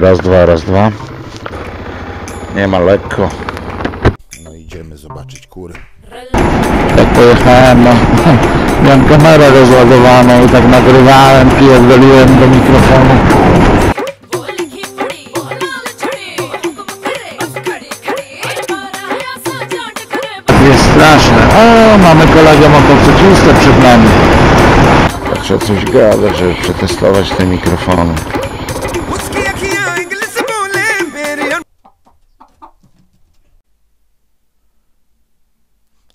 Raz, dwa, raz, dwa. Nie ma lekko. No idziemy zobaczyć kury. Jak pojechałem, no, miałem kamerę rozładowaną i tak nagrywałem, pierdoliłem do mikrofonu. Jest straszne. O, mamy kolegę motocyklistę przed nami. Trzeba coś gada żeby przetestować te mikrofony.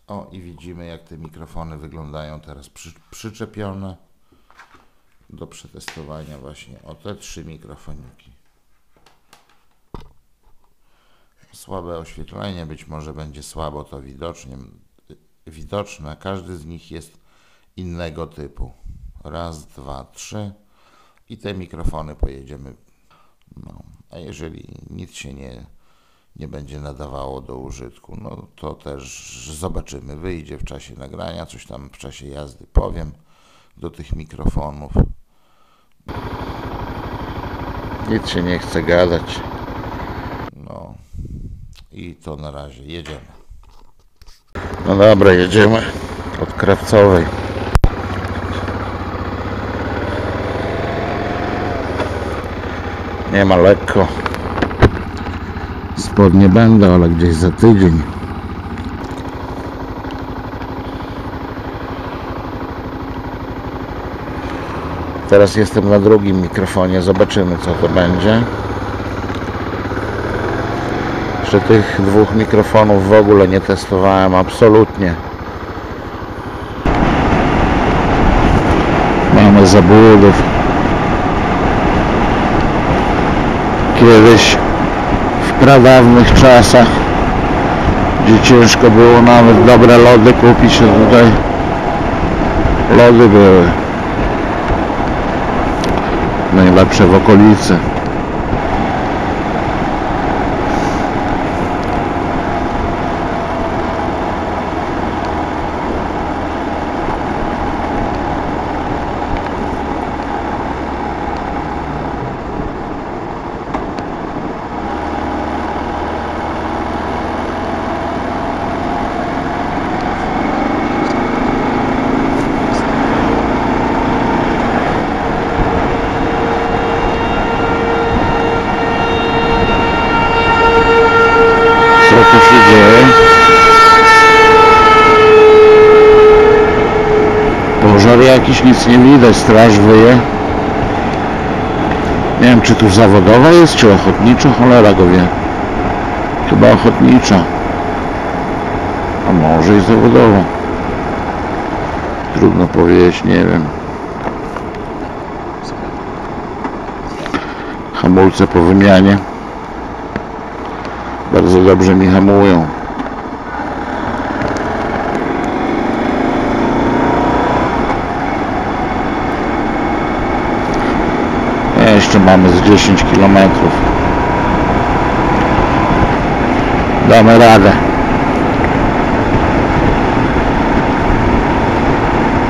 O, i widzimy jak te mikrofony wyglądają teraz przy, przyczepione do przetestowania właśnie. O te trzy mikrofoniki. Słabe oświetlenie, być może będzie słabo to widocznie, widoczne. Każdy z nich jest innego typu. Raz, dwa, trzy. I te mikrofony pojedziemy. No, a jeżeli nic się nie, nie będzie nadawało do użytku, no to też zobaczymy. Wyjdzie w czasie nagrania, coś tam w czasie jazdy powiem do tych mikrofonów. Nic się nie chce gadać. No i to na razie jedziemy. No dobra, jedziemy od Krawcowej. Nie ma lekko. Spodnie będę, ale gdzieś za tydzień. Teraz jestem na drugim mikrofonie, zobaczymy co to będzie. Jeszcze tych dwóch mikrofonów w ogóle nie testowałem, absolutnie. Mamy zabłudów. Kiedyś pradawnych czasach, gdzie ciężko było nawet dobre lody kupić, to tutaj lody były najlepsze w okolicy. Co tu się dzieje? Pożar jakiś, nic nie widać, straż wyje. Nie wiem, czy tu zawodowa jest, czy ochotnicza, cholera go wie. Chyba ochotnicza. A może i zawodowa. Trudno powiedzieć, nie wiem. Hamulce po wymianie. Bardzo dobrze mi hamują. Jeszcze mamy z 10 km. Damy radę.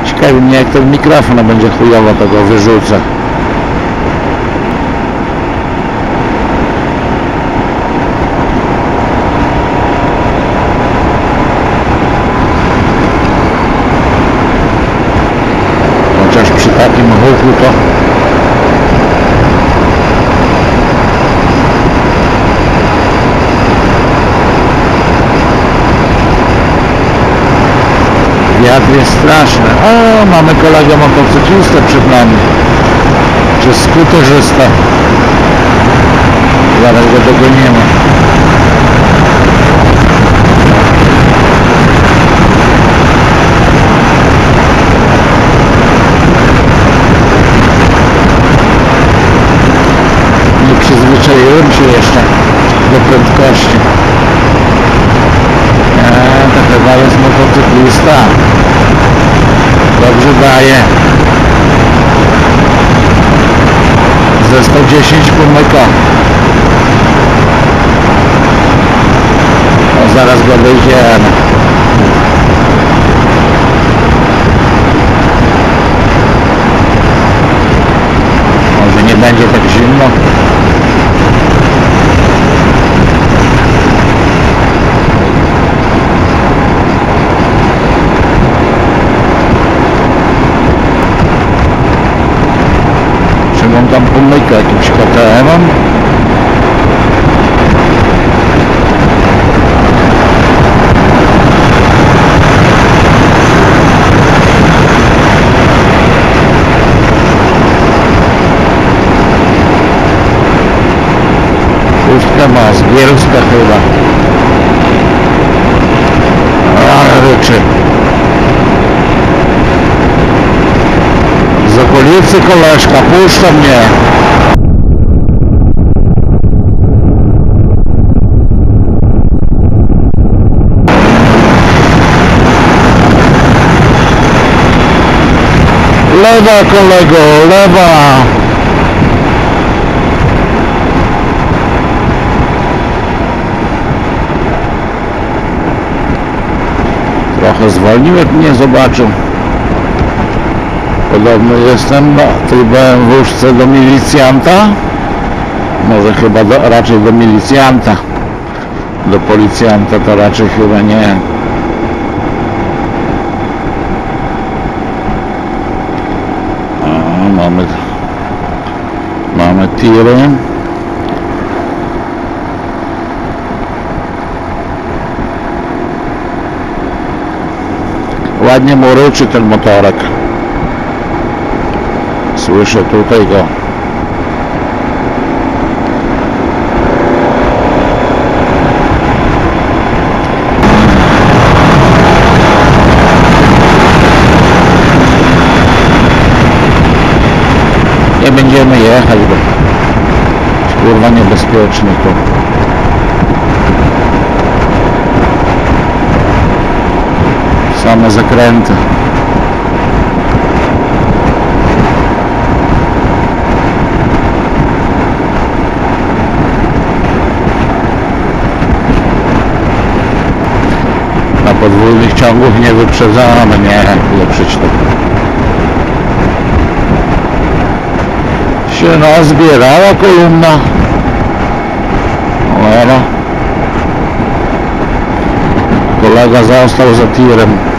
Ciekawi mnie jak ten mikrofon będzie chujowo tego wyrzucę. Chociaż przy takim huku to Wiatr jest straszny. O, mamy kolegę motocyklistę przed nami. Czy skuterzysta. Zaraz go dogonimy. Nie przyzwyczaiłem się jeszcze do prędkości. Eee, to chyba jest motocyklista. Dobrze daje. Ze 110 pomyka. No zaraz go dojdziemy. Może nie będzie tak zimno. tam pomyka jakimś KTM-em. Pustka ma z Bielska chyba. Ale ryczy. Z okolicy koleżka, puszcza mnie. Lewa kolego, lewa. Trochę zwolnił, jak mnie zobaczył. Podobno jestem na tej BMW-szce do milicjanta. Może chyba do, raczej do milicjanta. Do policjanta to raczej chyba nie. Mamy mamy tiry. Ładnie mu ryczy ten motorek. Słyszę tutaj go. Nie będziemy jechać, bo kurwa niebezpiecznie tu. Same zakręty. Na podwójnych ciągów nie wyprzedzamy, nie, lepszyć to. Się nazbierała kolumna. Cholera. Kolega został za tirem.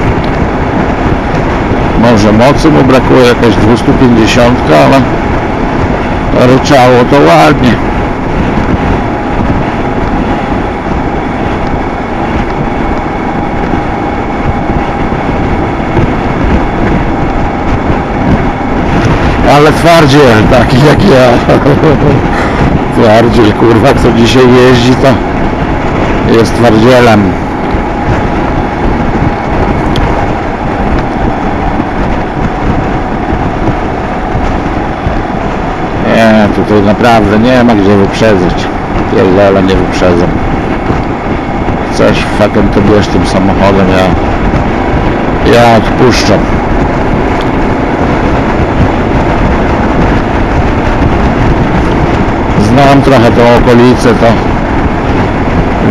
Może mocy mu brakuje, jakaś 250, ale ryczało to ładnie. Ale twardziel, taki jak ja. Twardziel, kurwa, kto dzisiaj jeździ, to jest twardzielem. Nie, tutaj naprawdę nie ma gdzie wyprzedzać. Pierdolę, nie wyprzedzam. Coś fucking to bierz tym samochodem, ja... Ja odpuszczam. Znam trochę tą okolicę, to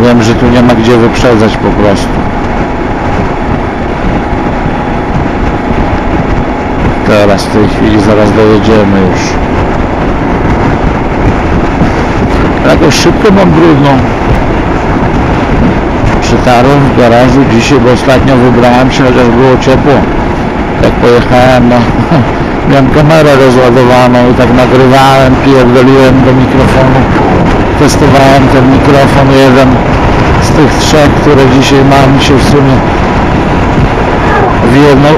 wiem, że tu nie ma gdzie wyprzedzać po prostu. Teraz w tej chwili zaraz dojedziemy już. Jakoś szybko mam brudną. Przytarłem w garażu dzisiaj, bo ostatnio wybrałem się, chociaż było ciepło. Jak pojechałem, no, miałem kamerę rozładowaną i tak nagrywałem, pierdoliłem do mikrofonu. Testowałem ten mikrofon, jeden z tych trzech, które dzisiaj mam się w sumie w jedną,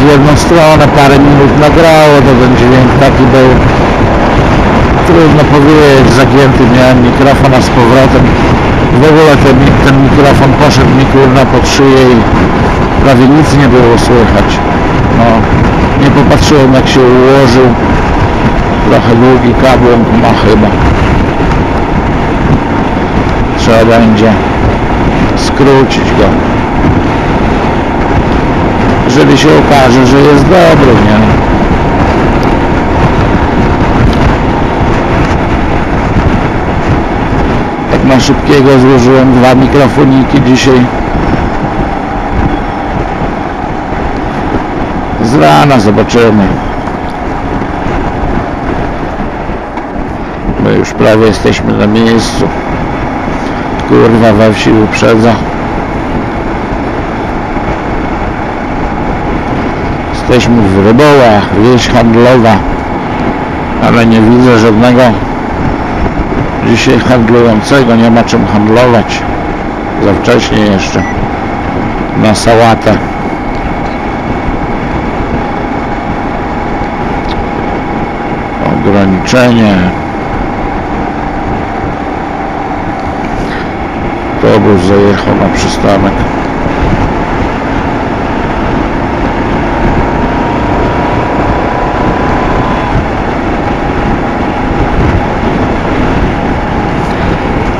w jedną stronę parę minut nagrało, to ten dźwięk taki był trudno powiedzieć, zagięty miałem mikrofon, a z powrotem w ogóle ten, ten mikrofon poszedł mi kurna pod szyję i prawie nic nie było słychać. No, nie popatrzyłem jak się ułożył. Trochę długi kabłąk ma chyba. Trzeba będzie skrócić go. Jeżeli się okaże, że jest dobry, nie? Tak na szybkiego złożyłem dwa mikrofoniki dzisiaj. Z rana zobaczymy. My już prawie jesteśmy na miejscu. Kurwa we wsi uprzedza. Jesteśmy w Rybołach, wieś handlowa. ale nie widzę żadnego dzisiaj handlującego, nie ma czym handlować. Za wcześnie jeszcze na sałatę. Ograniczenie. Autobus zajechał na przystanek.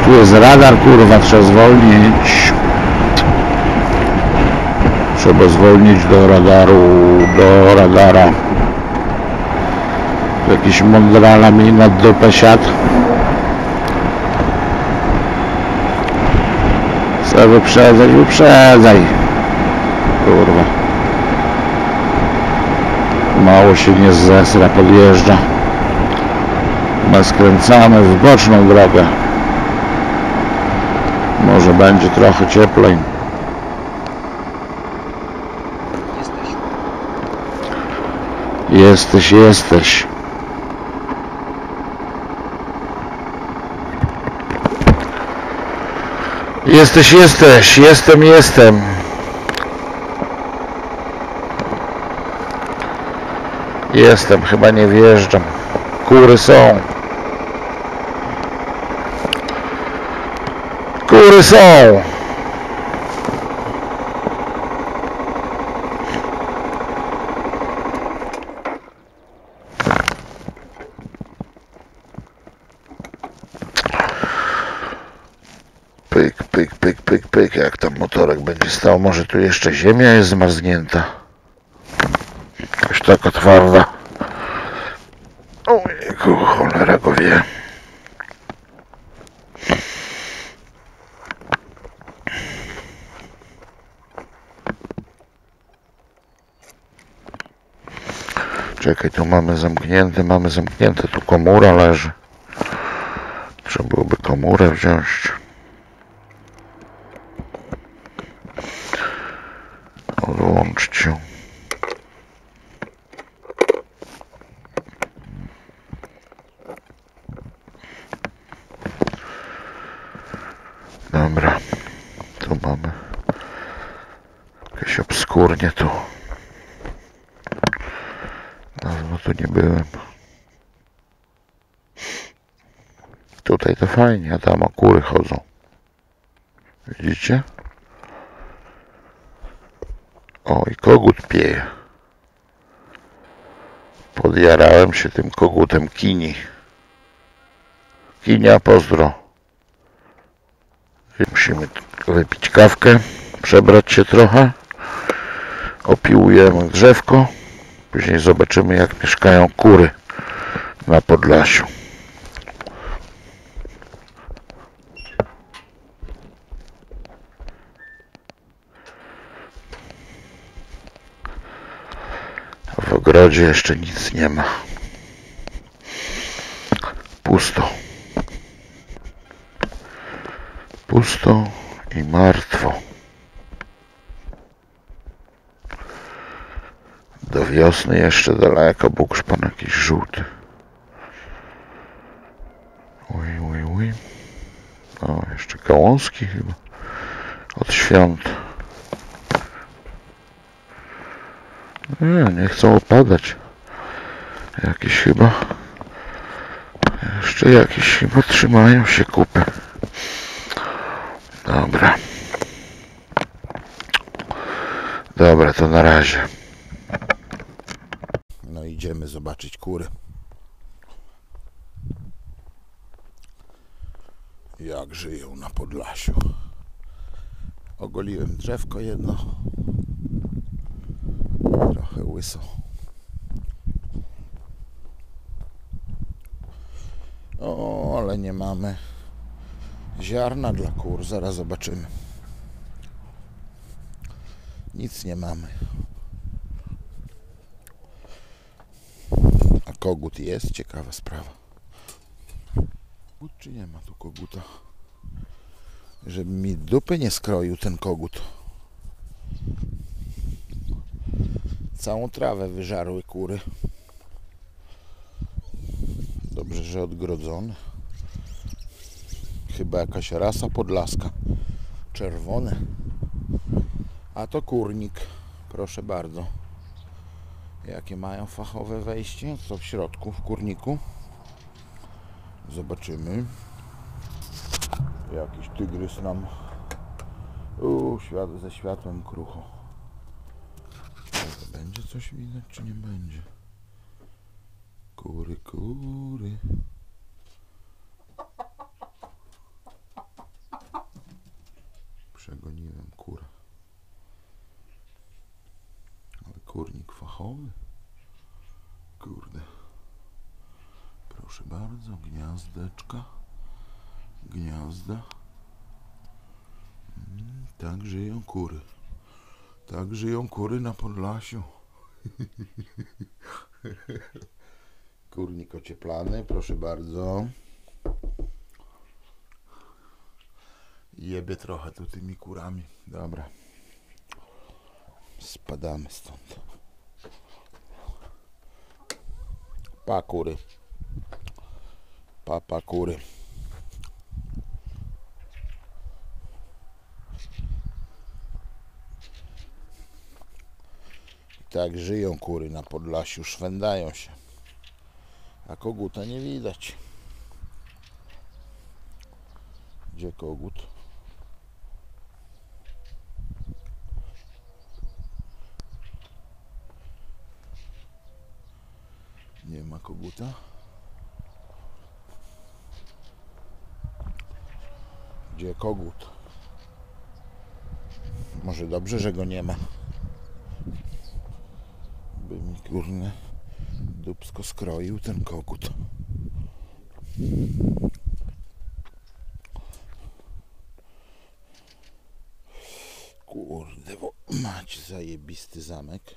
Tu jest radar, kurwa, trzeba zwolnić. Trzeba zwolnić do radaru, do radara. Jakiś mądrala mi na dupę siadł. Chcę wyprzedzać, wyprzedzaj. Kurwa. Mało się nie zesra, podjeżdża. My skręcamy w boczną drogę. Będzie trochę cieplej. Jesteś, jesteś. Jesteś, jesteś. Jestem, jestem. Jestem, chyba nie wjeżdżam. Kury są. Są. Pyk, pyk, pyk, pyk, pyk. Jak tam motorek będzie stał? Może tu jeszcze ziemia jest zmarznięta. Jakoś taka twarda. Ojejku, cholera go wie. Czekaj, tu mamy zamknięte, mamy zamknięte, tu komura leży. Trzeba byłoby komórę wziąć. Odłączyć ją. Dobra, tu mamy jakieś obskurnie tu. Tu nie byłem. Tutaj to fajnie, a tam akury chodzą. Widzicie? O, i kogut pieje. Podjarałem się tym kogutem kini. Kinia, pozdro. Musimy wypić kawkę, przebrać się trochę. Opiłujemy drzewko. Później zobaczymy jak mieszkają kury na Podlasiu. W ogrodzie jeszcze nic nie ma. Pusto. Pusto i martwo. Do wiosny jeszcze daleko, Bóg szpan jakiś żółty. Uj, uj, uj. O, jeszcze gałązki chyba. Od świąt. Nie, nie chcą opadać. Jakieś chyba. Jeszcze jakieś chyba trzymają się kupy. Dobra. Dobra, to na razie. Idziemy zobaczyć kury. Jak żyją na Podlasiu. Ogoliłem drzewko jedno. Trochę łyso. O, ale nie mamy ziarna dla kur. Zaraz zobaczymy. Nic nie mamy. Kogut jest? Ciekawa sprawa. Kogut czy nie ma tu koguta? Żeby mi dupy nie skroił ten kogut. Całą trawę wyżarły kury. Dobrze, że odgrodzony. Chyba jakaś rasa podlaska. Czerwone. A to kurnik. Proszę bardzo. Jakie mają fachowe wejście? Co w środku, w kurniku? Zobaczymy. Jakiś tygrys nam Uuu, ze światłem krucho. Będzie coś widać, czy nie będzie? Kury, kury. Przegoniłem kurę. Ale fachowy. Kurde. Proszę bardzo, gniazdeczka. Gniazda. Mm, Tak żyją kury. Tak żyją kury na Podlasiu. Kurnik ocieplany, proszę bardzo. Jebie trochę tu tymi kurami. Dobra. Spadamy stąd. Pa kury. Pa, pa kury. Tak żyją kury na Podlasiu, szwędają się. A koguta nie widać. Gdzie kogut? Nie ma koguta. Gdzie kogut? Może dobrze, że go nie ma. By mi kurne dubsko skroił ten kogut. Kurde, bo macie zajebisty zamek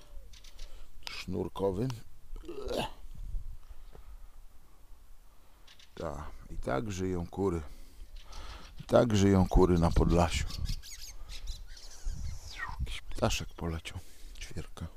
sznurkowy. Tak, i tak żyją kury. I tak żyją kury na Podlasiu. Jakiś ptaszek poleciał, ćwierka.